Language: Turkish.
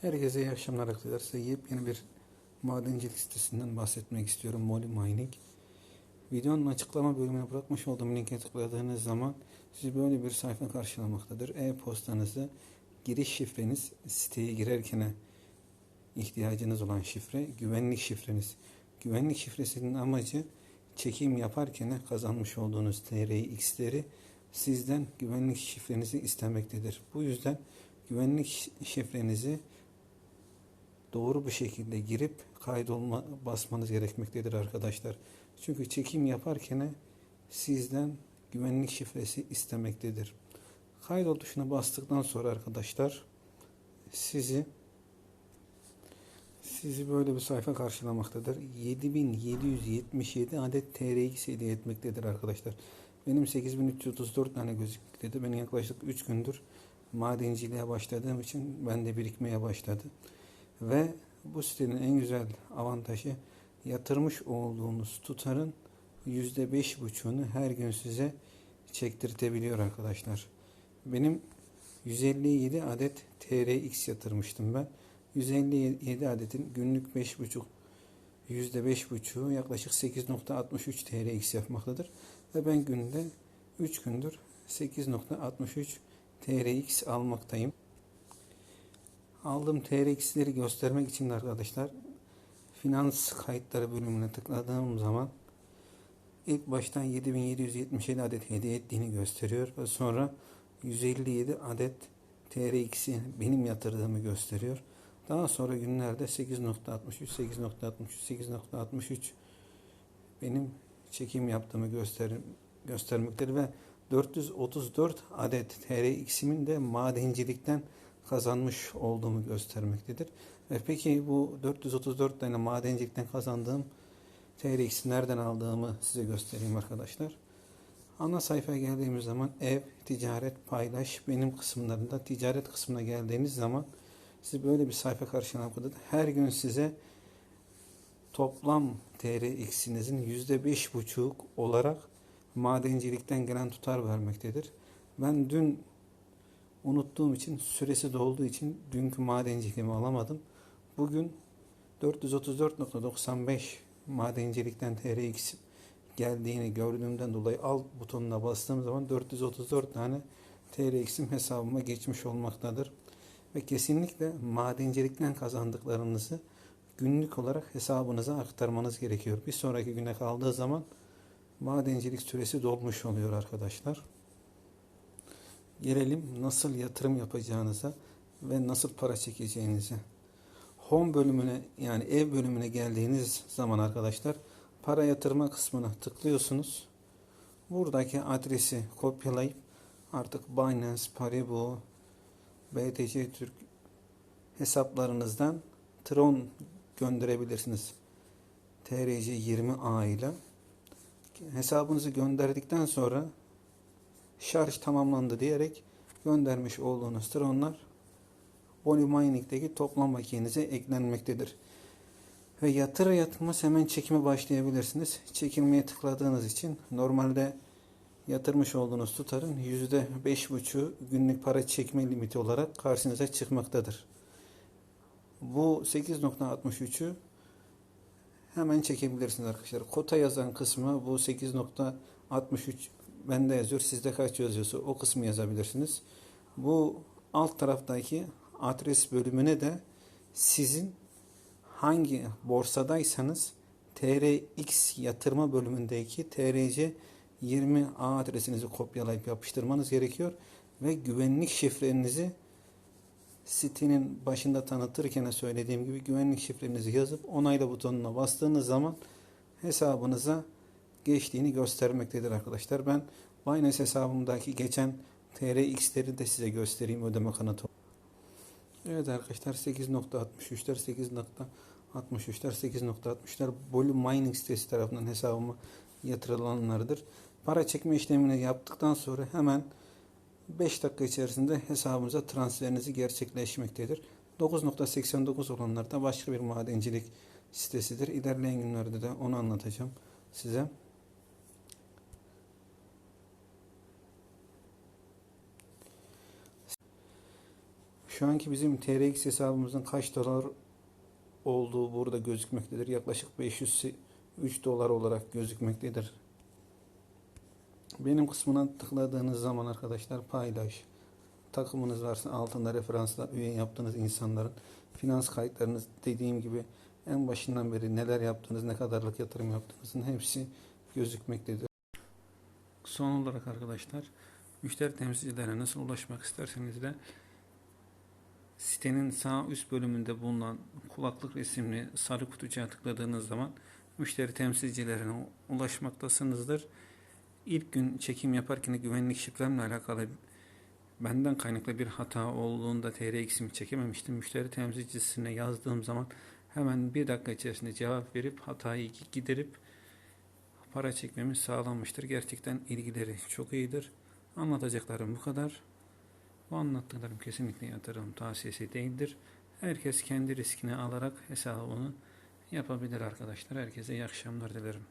Herkese iyi akşamlar arkadaşlar. Yepyeni bir madencilik sitesinden bahsetmek istiyorum. Molly Mining. Videonun açıklama bölümüne bırakmış olduğum linke tıkladığınız zaman sizi böyle bir sayfa karşılamaktadır. E-postanızı giriş şifreniz siteye girerken ihtiyacınız olan şifre güvenlik şifreniz. Güvenlik şifresinin amacı çekim yaparken kazanmış olduğunuz TR'yi, X'leri sizden güvenlik şifrenizi istemektedir. Bu yüzden güvenlik şifrenizi doğru bir şekilde girip kaydolma basmanız gerekmektedir arkadaşlar. Çünkü çekim yaparken sizden güvenlik şifresi istemektedir. Kaydol tuşuna bastıktan sonra arkadaşlar sizi sizi böyle bir sayfa karşılamaktadır. 7777 adet TRX hediye etmektedir arkadaşlar. Benim 8334 tane gözükmektedir. Ben yaklaşık 3 gündür madenciliğe başladığım için bende birikmeye başladı. Ve bu sitenin en güzel avantajı yatırmış olduğunuz tutarın %5,5'unu her gün size çektirtebiliyor arkadaşlar. Benim 157 adet TRX yatırmıştım ben. 157 adetin günlük 5,5 %5,5'u yaklaşık 8.63 TRX yapmaktadır. Ve ben günde 3 gündür 8.63 TRX almaktayım. Aldığım TRX'leri göstermek için de arkadaşlar finans kayıtları bölümüne tıkladığım zaman ilk baştan 7777 adet hediye ettiğini gösteriyor ve sonra 157 adet TRX'i benim yatırdığımı gösteriyor. Daha sonra günlerde 8.63, 8.63, 8.63 benim çekim yaptığımı göster göstermektedir ve 434 adet TRX'imin de madencilikten kazanmış olduğumu göstermektedir. Ve peki bu 434 tane madencilikten kazandığım TRX'i nereden aldığımı size göstereyim arkadaşlar. Ana sayfaya geldiğimiz zaman ev, ticaret, paylaş benim kısımlarında ticaret kısmına geldiğiniz zaman sizi böyle bir sayfa karşılamaktadır. Her gün size toplam TRX'inizin %5,5 olarak madencilikten gelen tutar vermektedir. Ben dün unuttuğum için süresi dolduğu için dünkü madenciliğimi alamadım. Bugün 434.95 madencilikten TRX geldiğini gördüğümden dolayı al butonuna bastığım zaman 434 tane TRX'im hesabıma geçmiş olmaktadır. Ve kesinlikle madencilikten kazandıklarınızı günlük olarak hesabınıza aktarmanız gerekiyor. Bir sonraki güne kaldığı zaman madencilik süresi dolmuş oluyor arkadaşlar. Gelelim nasıl yatırım yapacağınıza ve nasıl para çekeceğinize. Home bölümüne yani ev bölümüne geldiğiniz zaman arkadaşlar para yatırma kısmına tıklıyorsunuz. Buradaki adresi kopyalayıp artık Binance, Paribu, BTC Türk hesaplarınızdan Tron gönderebilirsiniz. TRC 20A ile hesabınızı gönderdikten sonra şarj tamamlandı diyerek göndermiş olduğunuz tronlar Boli Mining'deki toplam makinenize eklenmektedir. Ve yatır yatırmaz hemen çekime başlayabilirsiniz. Çekilmeye tıkladığınız için normalde yatırmış olduğunuz tutarın %5,5 günlük para çekme limiti olarak karşınıza çıkmaktadır. Bu 8.63'ü hemen çekebilirsiniz arkadaşlar. Kota yazan kısmı bu 8.63 bende yazıyor. Sizde kaç yazıyorsa o kısmı yazabilirsiniz. Bu alt taraftaki adres bölümüne de sizin hangi borsadaysanız TRX yatırma bölümündeki TRC 20A adresinizi kopyalayıp yapıştırmanız gerekiyor ve güvenlik şifrenizi sitenin başında tanıtırken söylediğim gibi güvenlik şifrenizi yazıp onayla butonuna bastığınız zaman hesabınıza geçtiğini göstermektedir arkadaşlar. Ben Binance hesabımdaki geçen TRX'leri de size göstereyim ödeme kanıtı. Evet arkadaşlar 8.63'ler 8.63'ler 8.60'lar Bolu Mining sitesi tarafından hesabıma yatırılanlardır. Para çekme işlemini yaptıktan sonra hemen 5 dakika içerisinde hesabımıza transferinizi gerçekleşmektedir. 9.89 olanlar da başka bir madencilik sitesidir. İlerleyen günlerde de onu anlatacağım size. Şu anki bizim TRX hesabımızın kaç dolar olduğu burada gözükmektedir. Yaklaşık 503 dolar olarak gözükmektedir. Benim kısmına tıkladığınız zaman arkadaşlar paylaş. Takımınız varsa altında referansla üye yaptığınız insanların finans kayıtlarınız dediğim gibi en başından beri neler yaptığınız, ne kadarlık yatırım yaptığınızın hepsi gözükmektedir. Son olarak arkadaşlar müşteri temsilcilerine nasıl ulaşmak isterseniz de sitenin sağ üst bölümünde bulunan kulaklık resimli sarı kutucuğa tıkladığınız zaman müşteri temsilcilerine ulaşmaktasınızdır. İlk gün çekim yaparken güvenlik şifremle alakalı benden kaynaklı bir hata olduğunda TRX'imi çekememiştim. Müşteri temsilcisine yazdığım zaman hemen bir dakika içerisinde cevap verip hatayı giderip para çekmemiz sağlanmıştır. Gerçekten ilgileri çok iyidir. Anlatacaklarım bu kadar. Bu anlattıklarım kesinlikle yatırım tavsiyesi değildir. Herkes kendi riskini alarak hesabını yapabilir arkadaşlar. Herkese iyi akşamlar dilerim.